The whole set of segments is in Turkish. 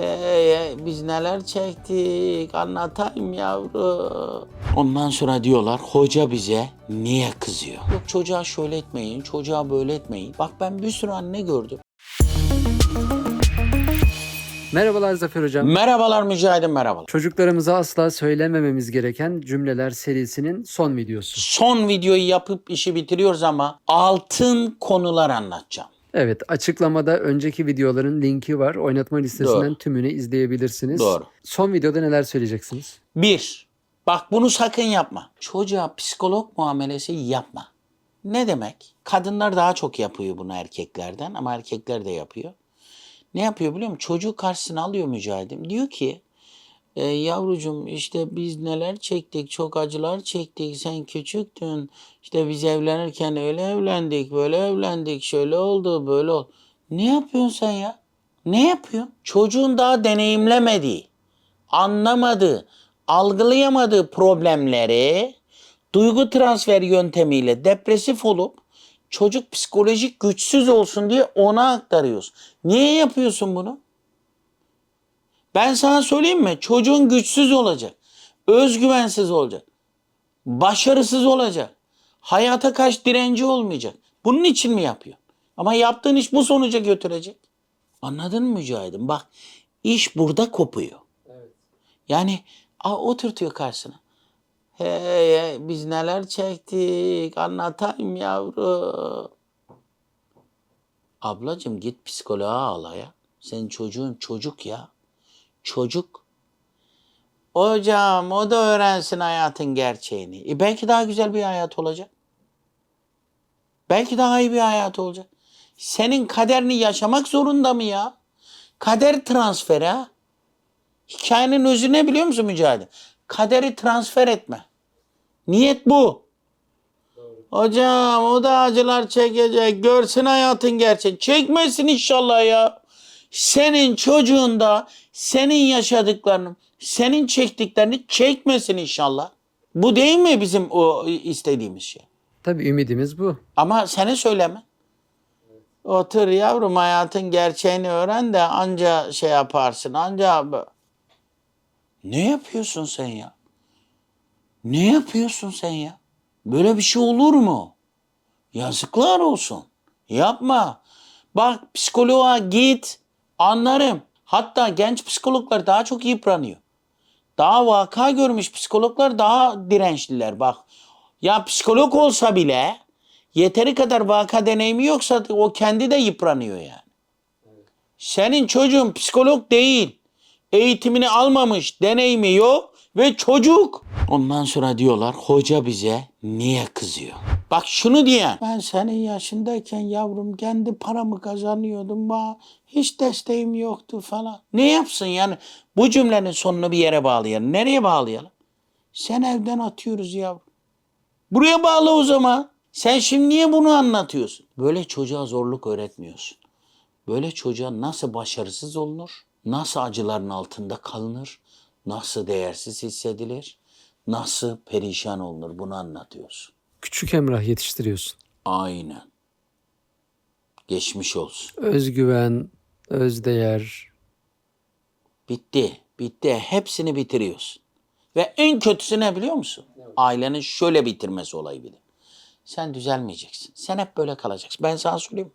Hey, biz neler çektik anlatayım yavru. Ondan sonra diyorlar hoca bize niye kızıyor? Yok çocuğa şöyle etmeyin, çocuğa böyle etmeyin. Bak ben bir sürü anne gördüm. Merhabalar Zafer Hocam. Merhabalar Mücahit'im merhabalar. Çocuklarımıza asla söylemememiz gereken cümleler serisinin son videosu. Son videoyu yapıp işi bitiriyoruz ama altın konular anlatacağım. Evet, açıklamada önceki videoların linki var. Oynatma listesinden Doğru. tümünü izleyebilirsiniz. Doğru. Son videoda neler söyleyeceksiniz? Bir, bak bunu sakın yapma. Çocuğa psikolog muamelesi yapma. Ne demek? Kadınlar daha çok yapıyor bunu erkeklerden ama erkekler de yapıyor. Ne yapıyor biliyor musun? Çocuğu karşısına alıyor mücahidim. Diyor ki e, yavrucuğum işte biz neler çektik, çok acılar çektik. Sen küçüktün. İşte biz evlenirken öyle evlendik, böyle evlendik. Şöyle oldu, böyle oldu. Ne yapıyorsun sen ya? Ne yapıyorsun? Çocuğun daha deneyimlemediği, anlamadığı, algılayamadığı problemleri duygu transfer yöntemiyle depresif olup çocuk psikolojik güçsüz olsun diye ona aktarıyorsun. Niye yapıyorsun bunu? Ben sana söyleyeyim mi? Çocuğun güçsüz olacak. Özgüvensiz olacak. Başarısız olacak. Hayata karşı direnci olmayacak. Bunun için mi yapıyor? Ama yaptığın iş bu sonuca götürecek. Anladın mı Mücahit'im? Bak iş burada kopuyor. Yani a, oturtuyor karşısına. Hey, hey, biz neler çektik anlatayım yavru. Ablacığım git psikoloğa ağla ya. Senin çocuğun çocuk ya. Çocuk. Hocam o da öğrensin hayatın gerçeğini. E belki daha güzel bir hayat olacak. Belki daha iyi bir hayat olacak. Senin kaderini yaşamak zorunda mı ya? Kader transferi ha. Hikayenin özü ne biliyor musun Mücahit? Kaderi transfer etme. Niyet bu. Hocam o da acılar çekecek. Görsün hayatın gerçeği. Çekmesin inşallah ya. Senin çocuğun da senin yaşadıklarını, senin çektiklerini çekmesin inşallah. Bu değil mi bizim o istediğimiz şey? Tabii ümidimiz bu. Ama seni söyleme. Otur yavrum hayatın gerçeğini öğren de anca şey yaparsın. Anca ne yapıyorsun sen ya? Ne yapıyorsun sen ya? Böyle bir şey olur mu? Yazıklar olsun. Yapma. Bak psikoloğa git. Anlarım. Hatta genç psikologlar daha çok yıpranıyor. Daha vaka görmüş psikologlar daha dirençliler bak. Ya psikolog olsa bile yeteri kadar vaka deneyimi yoksa o kendi de yıpranıyor yani. Senin çocuğun psikolog değil. Eğitimini almamış, deneyimi yok ve çocuk. Ondan sonra diyorlar hoca bize niye kızıyor? Bak şunu diyen. Ben senin yaşındayken yavrum kendi paramı kazanıyordum. Ba hiç desteğim yoktu falan. Ne yapsın yani? Bu cümlenin sonunu bir yere bağlayalım. Nereye bağlayalım? Sen evden atıyoruz yavrum. Buraya bağlı o zaman. Sen şimdi niye bunu anlatıyorsun? Böyle çocuğa zorluk öğretmiyorsun. Böyle çocuğa nasıl başarısız olunur? Nasıl acıların altında kalınır? Nasıl değersiz hissedilir? Nasıl perişan olunur? Bunu anlatıyorsun. Küçük Emrah yetiştiriyorsun. Aynen. Geçmiş olsun. Özgüven, özdeğer. Bitti. Bitti. Hepsini bitiriyorsun. Ve en kötüsü ne biliyor musun? Ailenin şöyle bitirmesi olayı bir de. Sen düzelmeyeceksin. Sen hep böyle kalacaksın. Ben sana söyleyeyim.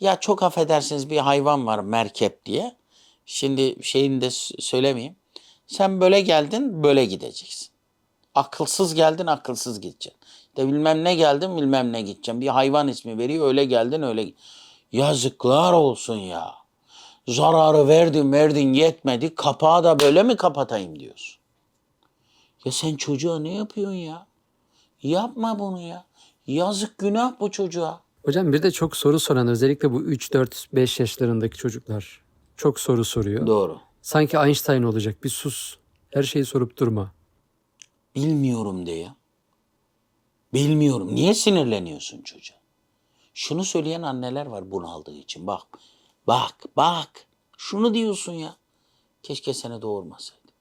Ya çok affedersiniz bir hayvan var merkep diye. Şimdi şeyini de söylemeyeyim. Sen böyle geldin böyle gideceksin. Akılsız geldin akılsız gideceksin. De bilmem ne geldin bilmem ne gideceksin. Bir hayvan ismi veriyor öyle geldin öyle git. Yazıklar olsun ya. Zararı verdin verdin yetmedi. Kapağı da böyle mi kapatayım diyorsun. Ya sen çocuğa ne yapıyorsun ya? Yapma bunu ya. Yazık günah bu çocuğa. Hocam bir de çok soru soran özellikle bu 3, 4, 5 yaşlarındaki çocuklar çok soru soruyor. Doğru. Sanki Einstein olacak. Bir sus. Her şeyi sorup durma. Bilmiyorum de ya. Bilmiyorum. Niye sinirleniyorsun çocuğa? Şunu söyleyen anneler var bunaldığı için. Bak, bak, bak. Şunu diyorsun ya. Keşke seni doğurmasaydı.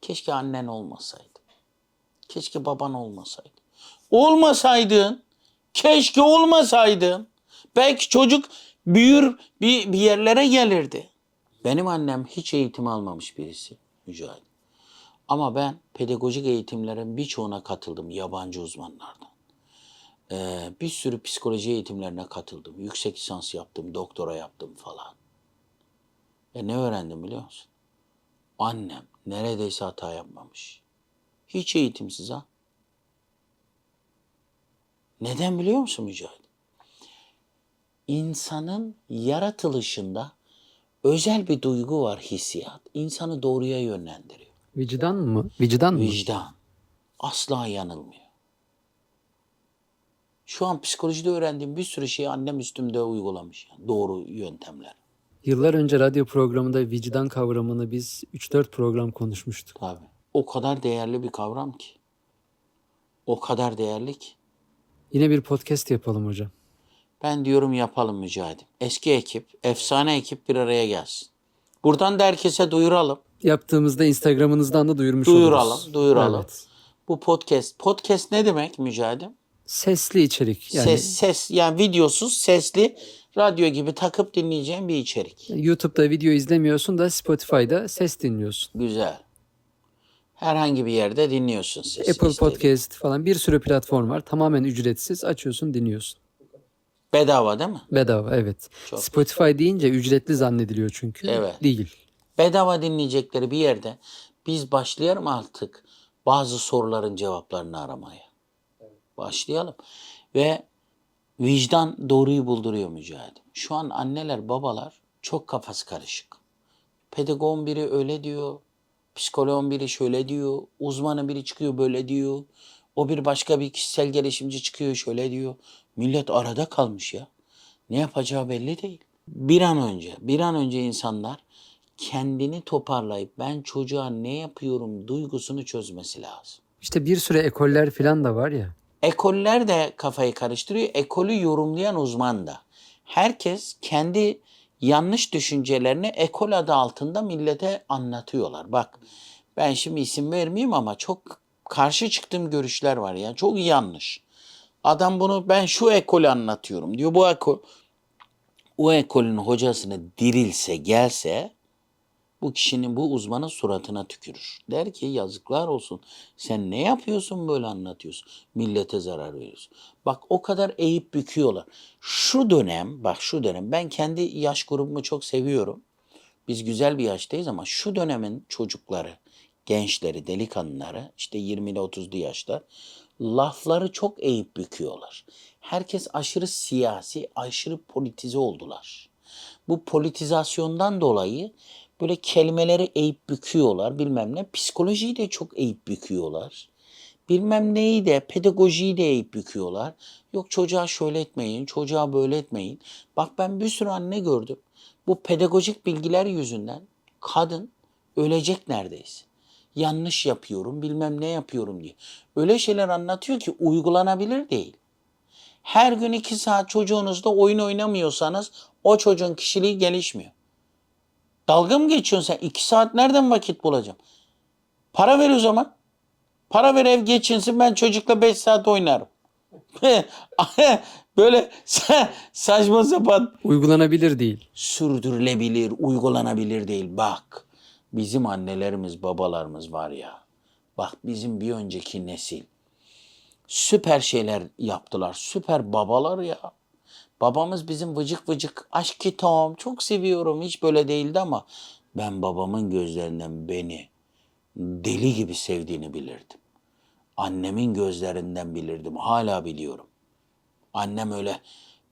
Keşke annen olmasaydı. Keşke baban olmasaydı. Olmasaydın, keşke olmasaydın. Belki çocuk büyür bir, bir yerlere gelirdi. Benim annem hiç eğitim almamış birisi Mücahit. Ama ben pedagojik eğitimlerin birçoğuna katıldım yabancı uzmanlardan. Ee, bir sürü psikoloji eğitimlerine katıldım. Yüksek lisans yaptım, doktora yaptım falan. E ne öğrendim biliyor musun? Annem neredeyse hata yapmamış. Hiç eğitimsiz ha. Neden biliyor musun Mücahit? İnsanın yaratılışında özel bir duygu var hissiyat. İnsanı doğruya yönlendiriyor. Vicdan mı? Vicdan mı? Vicdan. Asla yanılmıyor. Şu an psikolojide öğrendiğim bir sürü şeyi annem üstümde uygulamış. Yani doğru yöntemler. Yıllar önce radyo programında vicdan kavramını biz 3-4 program konuşmuştuk. Tabii. O kadar değerli bir kavram ki. O kadar değerli ki. Yine bir podcast yapalım hocam. Ben diyorum yapalım Mücahit'im. Eski ekip, efsane ekip bir araya gelsin. Buradan da herkese duyuralım. Yaptığımızda Instagram'ınızdan da duyurmuş Duyuralım, oluruz. duyuralım. Evet. Bu podcast. Podcast ne demek Mücahit'im? Sesli içerik. Yani Ses, ses yani videosuz, sesli, radyo gibi takıp dinleyeceğin bir içerik. YouTube'da video izlemiyorsun da Spotify'da ses dinliyorsun. Güzel. Herhangi bir yerde dinliyorsun sesi. Apple istediğin. Podcast falan bir sürü platform var. Tamamen ücretsiz. Açıyorsun, dinliyorsun. Bedava değil mi? Bedava evet. Çok Spotify deyince ücretli zannediliyor çünkü. Evet. Değil. Bedava dinleyecekleri bir yerde biz başlayalım artık bazı soruların cevaplarını aramaya. Başlayalım. Ve vicdan doğruyu bulduruyor Mücahit. Şu an anneler babalar çok kafası karışık. Pedagogun biri öyle diyor. Psikoloğun biri şöyle diyor. Uzmanın biri çıkıyor böyle diyor. O bir başka bir kişisel gelişimci çıkıyor şöyle diyor. Millet arada kalmış ya. Ne yapacağı belli değil. Bir an önce, bir an önce insanlar kendini toparlayıp ben çocuğa ne yapıyorum duygusunu çözmesi lazım. İşte bir sürü ekoller falan da var ya. Ekoller de kafayı karıştırıyor. Ekolü yorumlayan uzman da. Herkes kendi yanlış düşüncelerini ekol adı altında millete anlatıyorlar. Bak ben şimdi isim vermeyeyim ama çok karşı çıktığım görüşler var ya. Çok yanlış. Adam bunu ben şu ekolü anlatıyorum diyor. Bu ekol o ekolün hocasını dirilse gelse bu kişinin bu uzmanın suratına tükürür. Der ki yazıklar olsun. Sen ne yapıyorsun böyle anlatıyorsun. Millete zarar veriyorsun. Bak o kadar eğip büküyorlar. Şu dönem bak şu dönem ben kendi yaş grubumu çok seviyorum. Biz güzel bir yaştayız ama şu dönemin çocukları, gençleri, delikanlıları işte 20 ile 30'lu yaşlar lafları çok eğip büküyorlar. Herkes aşırı siyasi, aşırı politize oldular. Bu politizasyondan dolayı böyle kelimeleri eğip büküyorlar bilmem ne. Psikolojiyi de çok eğip büküyorlar. Bilmem neyi de pedagojiyi de eğip büküyorlar. Yok çocuğa şöyle etmeyin, çocuğa böyle etmeyin. Bak ben bir sürü anne gördüm. Bu pedagojik bilgiler yüzünden kadın ölecek neredeyse. Yanlış yapıyorum, bilmem ne yapıyorum diye. Öyle şeyler anlatıyor ki uygulanabilir değil. Her gün iki saat çocuğunuzla oyun oynamıyorsanız o çocuğun kişiliği gelişmiyor. Dalga mı geçiyorsun sen? İki saat nereden vakit bulacağım? Para ver o zaman. Para ver ev geçinsin ben çocukla beş saat oynarım. Böyle sa- saçma sapan Uygulanabilir değil. sürdürülebilir, uygulanabilir değil. Bak bizim annelerimiz, babalarımız var ya. Bak bizim bir önceki nesil süper şeyler yaptılar. Süper babalar ya. Babamız bizim vıcık vıcık aşk kitabım çok seviyorum hiç böyle değildi ama ben babamın gözlerinden beni deli gibi sevdiğini bilirdim. Annemin gözlerinden bilirdim. Hala biliyorum. Annem öyle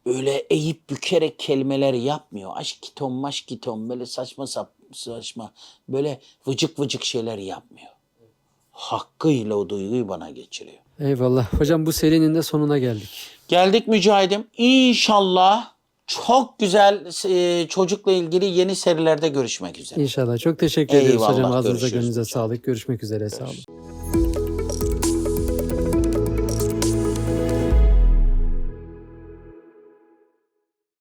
öyle eğip bükerek kelimeler yapmıyor. Aşk kitom, maşk kitom böyle saçma saçma böyle vıcık vıcık şeyler yapmıyor. Hakkıyla o duyguyu bana geçiriyor. Eyvallah. Hocam bu serinin de sonuna geldik. Geldik Mücahidim. İnşallah çok güzel e, çocukla ilgili yeni serilerde görüşmek üzere. İnşallah. Çok teşekkür ediyoruz Eyvallah, hocam. Ağzınıza görüşürüz gönlünüze sağlık. Görüşmek üzere. Sağ olun.